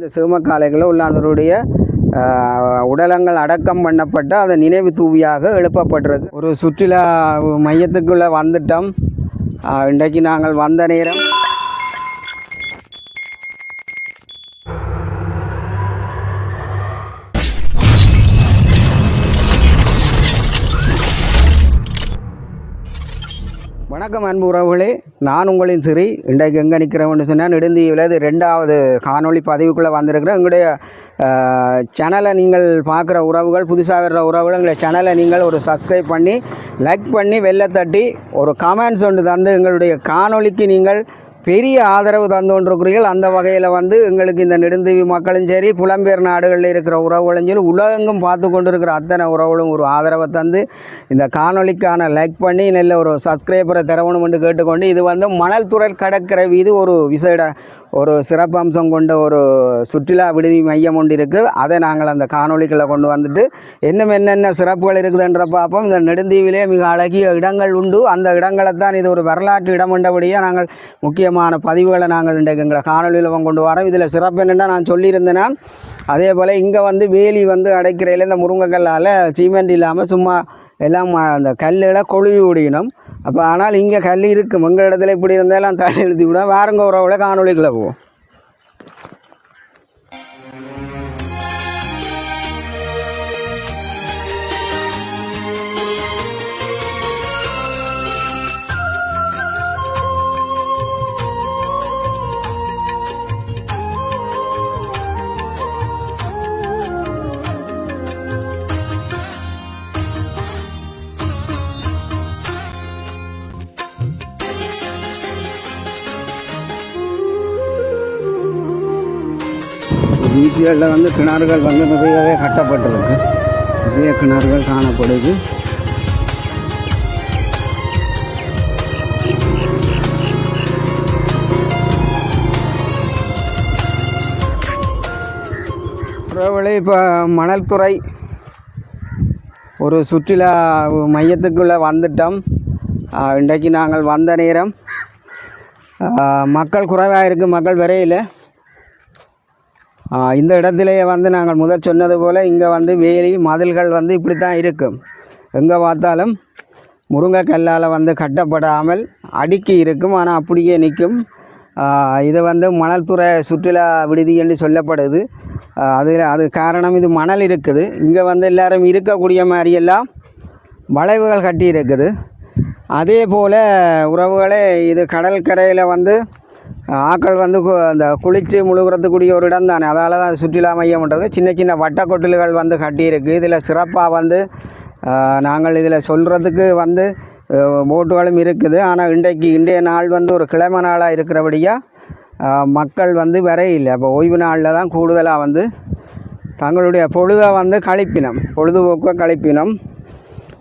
இந்த சிவமக்காலைகளில் உள்ளாந்தருடைய ஆஹ், உடலங்கள் அடக்கம் பண்ணப்பட்ட அதை நினைவு தூவியாக எழுப்பப்பட்டிருக்கு. ஒரு சுற்றுலா மையத்துக்குள்ளே வந்துட்டோம். இன்றைக்கு நாங்கள் வந்த நேரம் வணக்கம் அன்பு உறவுகளே. நான் உங்களின் சிறி இன்றைக்கு எங்கே நிற்கிறேன்னு சொன்னால் நெடுந்தீவில் இது ரெண்டாவது காணொளி பதிவுக்குள்ளே வந்திருக்கிறேன். எங்களுடைய சேனலை நீங்கள் பார்க்குற உறவுகள் புதுசாக வர்ற உறவுகள் எங்களுடைய சேனலை நீங்கள் ஒரு சப்ஸ்கிரைப் பண்ணி லைக் பண்ணி வெளில தட்டி ஒரு கமெண்ட்ஸ் ஒன்று தந்து எங்களுடைய காணொளிக்கு நீங்கள் பெரிய ஆதரவு தந்து கொண்டிருக்கிறீர்கள் அந்த வகையில் வந்து எங்களுக்கு இந்த நெடுந்தீவி மக்களும் சரி புலம்பெயர் நாடுகளில் இருக்கிற உறவுகளும் சரி உலகெங்கும் பார்த்து கொண்டிருக்கிற அத்தனை உறவுகளும் ஒரு ஆதரவை தந்து இந்த காணொளிக்கான லைக் பண்ணி நல்ல ஒரு சப்ஸ்கிரைபரை தரவணும் என்று கேட்டுக்கொண்டு இது வந்து மணல் துறை கடற்கரை வீதி ஒரு விசேட ஒரு சிறப்பம்சம் கொண்ட ஒரு சுற்றுலா விடுதி மையம் ஒன்று இருக்குது. அதை நாங்கள் அந்த காணொளிகளை கொண்டு வந்துட்டு இன்னும் என்னென்ன சிறப்புகள் இருக்குதுன்ற பார்ப்போம். இந்த நெடுந்தீவிலே மிக அழகிய இடங்கள் உண்டு. அந்த இடங்களை தான் இது ஒரு வரலாற்று இடம் என்றபடியாக நாங்கள் முக்கியமான பதிவுகளை நாங்கள் இன்றைக்கு எங்களை காணொலியில் கொண்டு வரோம். இதில் சிறப்பு என்னென்னா நான் சொல்லியிருந்தேன்னா அதே போல் இங்கே வந்து வேலி வந்து அடைக்கிறையில் இந்த முருங்கைக்கல்லால் சீமெண்ட் இல்லாமல் சும்மா எல்லாம் அந்த கல்லில் கொழுவி விடணும். அப்போ ஆனால் இங்கே கல் இருக்குது எங்கள் இடத்துல இப்படி இருந்தாலும் தள்ளி எழுதி விட வாரங்க உறவுல காணொலிக்குள்ளே போவோம். பீச்சுகளில் வந்து கிணறுகள் வந்து நிறையவே கட்டப்பட்டிருக்கு. நிறைய கிணறுகள் காணப்படுது. உறவுகளே இப்போ மணல்துறை ஒரு சுற்றுலா மையத்துக்குள்ளே வந்துட்டோம். இன்றைக்கு நாங்கள் வந்த நேரம். மக்கள் குறைவாக இருக்குது மக்கள் விரையில். இந்த இடத்திலேயே வந்து நாங்கள் முதல் சொன்னது போல் இங்கே வந்து வேலி மதில்கள் வந்து இப்படி தான் இருக்கும். எங்கே பார்த்தாலும் முருங்கைக்கல்லால் வந்து கட்டப்படாமல் அடுக்கி இருக்கும். ஆனால் அப்படியே நிற்கும். இது வந்து மணல்துறை சுற்றுலா விடுதி என்று சொல்லப்படுது. அதில் அது அது காரணம் இது மணல் இருக்குது. இங்கே வந்து எல்லாரும் இருக்கக்கூடிய மாதிரியெல்லாம் வளைவுகள் கட்டி இருக்குது. அதே போல் உறவுகளே இது கடற்கரையில் வந்து ஆக்கள் வந்து கு- அந்த குளித்து முழுகிறதுக்குரிய ஒரு இடம் தானே. அதால் தான் சுற்றுலா மையம்ன்றது சின்ன சின்ன வட்டக்கொட்டில்கள் வந்து கட்டியிருக்கு. இதில் சிறப்பாக வந்து நாங்கள் இதில் சொல்கிறதுக்கு வந்து போட்டுகளும் இருக்குது. ஆனால் இன்றைக்கு இன்றைய நாள் வந்து ஒரு கிழமை நாளாக இருக்கிறபடியாக மக்கள் வந்து வரையில்லை. அப்போ ஓய்வு நாளில் தான் கூடுதலாக வந்து தங்களுடைய பொழுதை வந்து கழிப்பினம் பொழுதுபோக்கை கழிப்பினம்.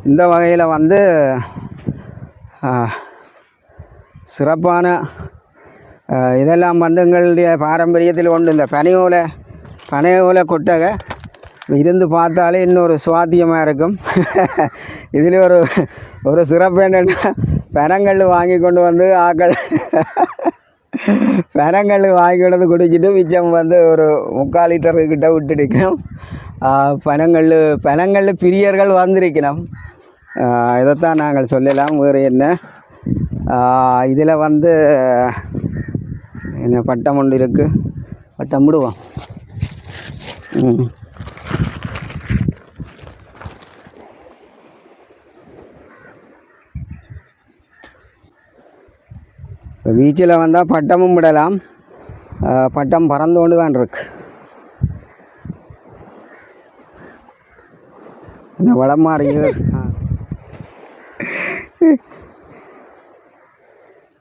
இந்த வகையில் வந்து சிறப்பான இதெல்லாம் வந்து எங்களுடைய பாரம்பரியத்தில் ஒன்று இந்த பனையோலை பனையோலை கொட்டகை இருந்து பார்த்தாலே இன்னொரு சுவாத்தியமாக இருக்கும். இதில் ஒரு ஒரு சிறப்பு என்னென்னா பனங்கள் வாங்கி கொண்டு வந்து ஆக்கள் பனங்கள் வாங்கி கொண்டு வந்து குடிச்சிட்டு மிச்சம் வந்து ஒரு முக்கால் லிட்டரு கிட்ட விட்டுடிக்கணும் பனங்கல் பனங்கல் பிரியர்கள் வந்திருக்கணும். இதைத்தான் நாங்கள் சொல்லலாம். வேறு என்ன? இதில் வந்து என்ன பட்டம் ஒன்று இருக்குது பட்டம் விடுவோம். ம். இப்போ பீச்சில் வந்தால் பட்டமும் விடலாம். பட்டம் பறந்து கொண்டு தான் இருக்கு. என்ன வளம் மாறியது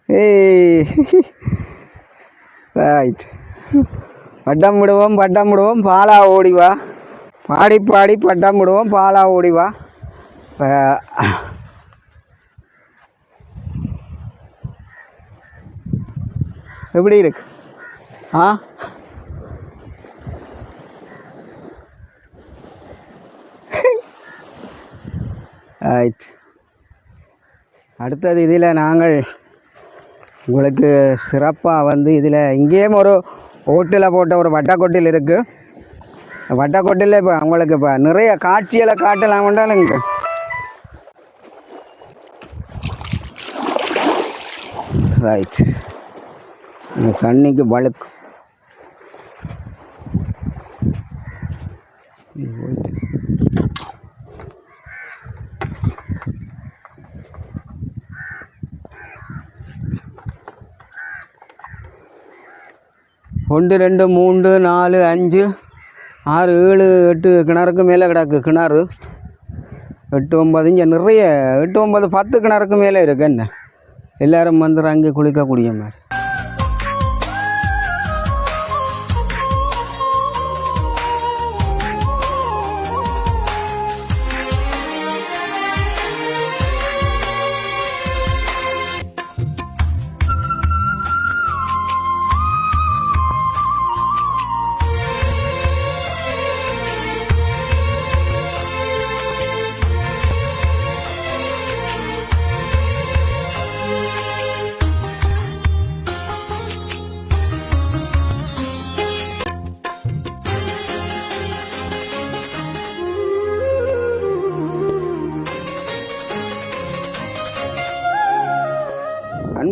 ஏய். ரைட் பட்டம் விடுவோம் பட்டம் விடுவோம் பாலா ஓடி வா. பாடி பாடி பட்டம் விடுவோம் பாலா ஓடி வா. இப்போ எப்படி இருக்கு? ஆ? ரைட் அடுத்தது இதில் நாங்கள் உங்களுக்கு சிறப்பாக வந்து இதில் இங்கேயும் ஒரு ஓட்டில் போட்ட ஒரு வட்டக்கொட்டில் இருக்குது வட்டக்கொட்டில் இப்போ உங்களுக்கு இப்போ நிறைய காட்சிகளை காட்டலாம் கொண்டாலுங்க ரைட் தண்ணிக்கு வழுக்கு ஒன்று ரெண்டு மூன்று நாலு அஞ்சு ஆறு ஏழு எட்டு கிணறுக்கு மேலே கிடக்கு. கிணறு. எட்டு ஒன்பது இங்கே நிறைய. எட்டு ஒன்பது பத்து கிணறுக்கு மேலே இருக்கு. என்ன? எல்லாரும் வந்து அங்கே குளிக்கக்கூடிய மாதிரி.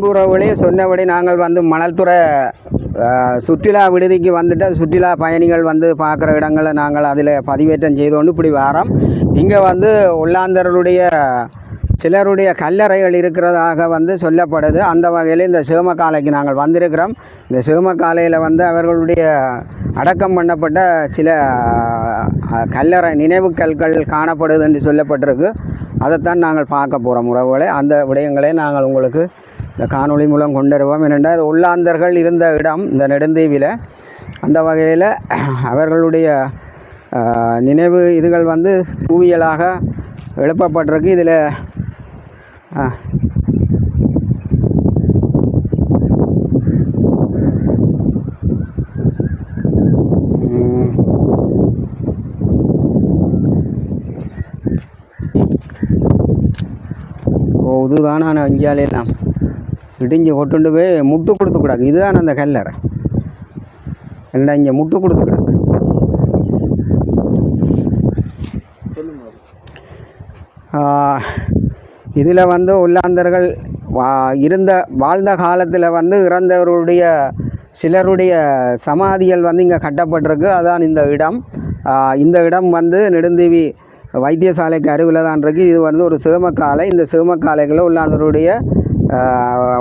அன்புறவுகளே சொன்னபடி நாங்கள் வந்து மணல்துறை சுற்றுலா விடுதிக்கு வந்துட்டு சுற்றுலா பயணிகள் வந்து பார்க்குற இடங்களை நாங்கள் அதில் பதிவேற்றம் செய்து கொண்டு இப்படி வாரம். இங்கே வந்து உள்ளாந்தர்களுடைய சிலருடைய கல்லறைகள் இருக்கிறதாக வந்து சொல்லப்படுது. அந்த வகையில் இந்த சிவமக்காலைக்கு நாங்கள் வந்திருக்கிறோம். இந்த சிவமக்காலையில் வந்து அவர்களுடைய அடக்கம் பண்ணப்பட்ட சில கல்லறை நினைவு கற்கள் காணப்படுது என்று சொல்லப்பட்டிருக்கு. அதைத்தான் நாங்கள் பார்க்க போகிறோம் உறவுகளே. அந்த விடயங்களை நாங்கள் உங்களுக்கு இந்த காணொளி மூலம் கொண்டு வருவோம் இது உள்ளாந்தர்கள் இருந்த இடம் இந்த நெடுந்தீவில். அந்த வகையில் அவர்களுடைய நினைவு இதுகள் வந்து தூவியலாக எழுப்பப்பட்டிருக்கு. இதில் ஓ இதுதான் நான் இந்தியாவிலாம் இடிஞ்சு கொட்டுண்டு போய் முட்டு கொடுத்து இதுதான் அந்த கல்லறை. என்னடா இங்கே முட்டு கொடுத்து கிடக்கு? இதில் வந்து உள்ளாந்தர்கள் வா இருந்த வாழ்ந்த காலத்தில் வந்து இறந்தவருடைய சிலருடைய சமாதிகள் வந்து இங்கே கட்டப்பட்டிருக்கு. அதான் இந்த இடம். இந்த இடம் வந்து நெடுந்தீவி வைத்தியசாலைக்கு அருகில் தான் இருக்குது இது வந்து ஒரு சிவமக்காலை. இந்த சிவமக்காலைகளில் உள்ளாந்தருடைய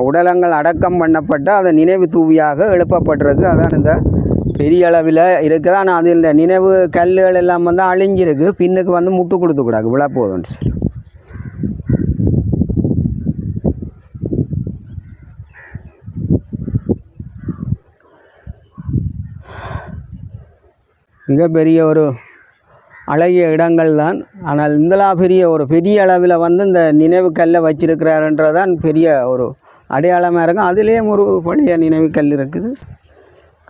உடலங்கள் அடக்கம் பண்ணப்பட்ட அந்த நினைவு தூவியாக எழுப்பப்பட்டிருக்கு. அதான் இந்த பெரிய அளவில் இருக்குது. ஆனால் அதில் நினைவு கல்லுகள் எல்லாம் வந்து அழிஞ்சிருக்கு. பின்னுக்கு வந்து முட்டு கொடுத்துக்கூடாது விழா போதும். சார் மிகப்பெரிய ஒரு அழகிய இடங்கள் தான் ஆனால் இந்தலாம் பெரிய ஒரு பெரிய அளவில் வந்து இந்த நினைவு கல்லை வச்சிருக்கிறாருன்றதான் பெரிய ஒரு அடையாளமாக இருக்கும். அதுலேயும் ஒரு பழைய நினைவு கல் இருக்குது.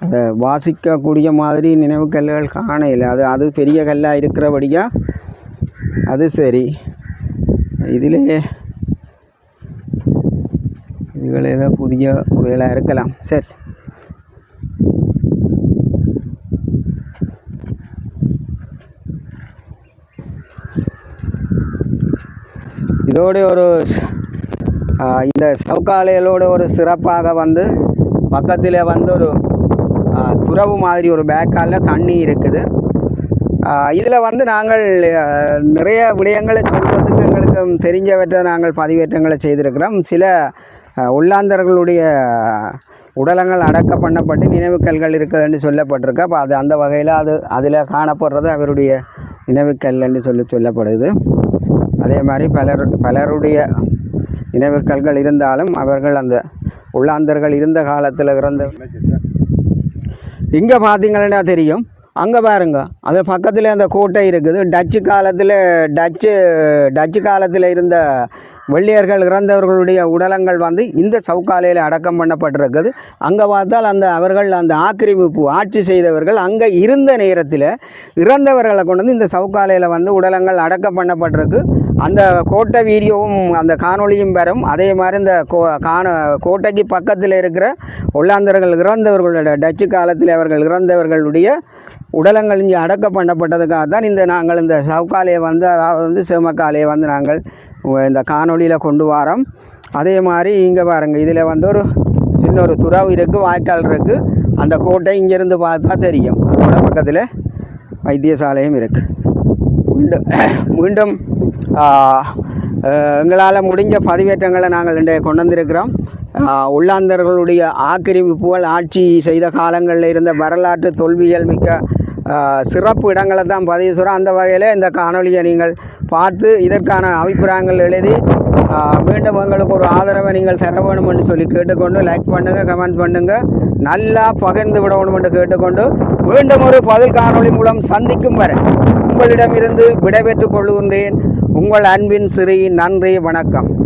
அதை வாசிக்கக்கூடிய மாதிரி நினைவு கல்லுகள் காணையில் அது அது பெரிய கல்லாக இருக்கிறபடியாக அது சரி. இதிலே இதுகள் ஏதோ புதிய முறையில் இருக்கலாம். சரி. இதோடு ஒரு இந்த சவுக்காலைகளோட ஒரு சிறப்பாக வந்து பக்கத்தில் வந்து ஒரு துறவு மாதிரி ஒரு பேக்காலில் தண்ணி இருக்குது. இதில் வந்து நாங்கள் நிறைய விடயங்களை சொல்கிறதுக்கு எங்களுக்கு தெரிஞ்சவற்றை நாங்கள் பதிவேற்றங்களை செய்திருக்கிறோம். சில உள்ளாந்தர்களுடைய உடலங்கள் அடக்க பண்ணப்பட்டு நினைவுக்கல்கள் இருக்குதுன்னு சொல்லப்பட்டிருக்கு. அப்போ அது அந்த வகையில் அது அதில் காணப்படுறது அவருடைய நினைவுக்கல் என்று சொல்லி சொல்லப்படுது. அதே மாதிரி பலர் பலருடைய நினைவுக்கல்கள் இருந்தாலும் அவர்கள் அந்த உள்ளாந்தர்கள் இருந்த காலத்தில் இறந்த இங்கே பார்த்தீங்கன்னா தெரியும். அங்கே பாருங்க. அது பக்கத்தில் அந்த கோட்டை இருக்குது. டச்சு காலத்தில் டச்சு டச்சு காலத்தில் இருந்த வெள்ளையர்கள் இறந்தவர்களுடைய உடலங்கள் வந்து இந்த சவுக்காலையில் அடக்கம் பண்ணப்பட்டிருக்குது. அங்கே பார்த்தால் அந்த அவர்கள் அந்த ஆக்கிரமிப்பு ஆட்சி செய்தவர்கள் அங்கே இருந்த நேரத்தில் இறந்தவர்களை கொண்டு வந்து இந்த சவுக்காலையில் வந்து உடலங்கள் அடக்கம் பண்ணப்பட்டிருக்கு. அந்த கோட்டை வீடியோவும் அந்த காணொளியும் வரும். அதே மாதிரி இந்த கோ காண கோட்டைக்கு பக்கத்தில் இருக்கிற ஒல்லாந்தர்கள் இறந்தவர்களுடைய டச்சு காலத்தில் அவர்கள் இறந்தவர்களுடைய உடலங்கள் இங்கே அடக்கம் பண்ணப்பட்டதுக்காக தான் இந்த நாங்கள் இந்த சவுக்காலையை வந்து அதாவது வந்து சிவமக்காலையை வந்து நாங்கள் இந்த காணொளியில் கொண்டு வரோம். அதே மாதிரி இங்கே பாருங்கள் இதில் வந்து ஒரு சின்ன ஒரு துறவு இருக்குது வாய்க்கால் இருக்குது அந்த கோட்டை இங்கேருந்து பார்த்தா தெரியும். அதோட பக்கத்தில் வைத்தியசாலையும் இருக்குது மீண்டும் மீண்டும் எங்களால் முடிஞ்ச பதிவேற்றங்களை நாங்கள் இன்றைய கொண்டு வந்திருக்கிறோம் உள்ளாந்தர்களுடைய ஆக்கிரமிப்புகள் ஆட்சி செய்த காலங்களில் இருந்த வரலாற்று தொல்வியல் மிக்க சிறப்பு இடங்களை தான் பதிவு செய்கிறோம். அந்த வகையில் இந்த காணொளியை நீங்கள் பார்த்து இதற்கான அபிப்பிராயங்கள் எழுதி மீண்டும் எங்களுக்கு ஒரு ஆதரவை நீங்கள் தர வேணும் என்று சொல்லி கேட்டுக்கொண்டு லைக் பண்ணுங்கள் கமெண்ட் பண்ணுங்கள் நல்லா பகிர்ந்து விட வேணும் என்று கேட்டுக்கொண்டு மீண்டும் ஒரு பதில் காணொளி மூலம் சந்திக்கும் வரை உங்களிடமிருந்து விடைபெற்றுக் கொள்கின்றேன். உங்கள் அன்பின் சிறையின் நன்றி வணக்கம்.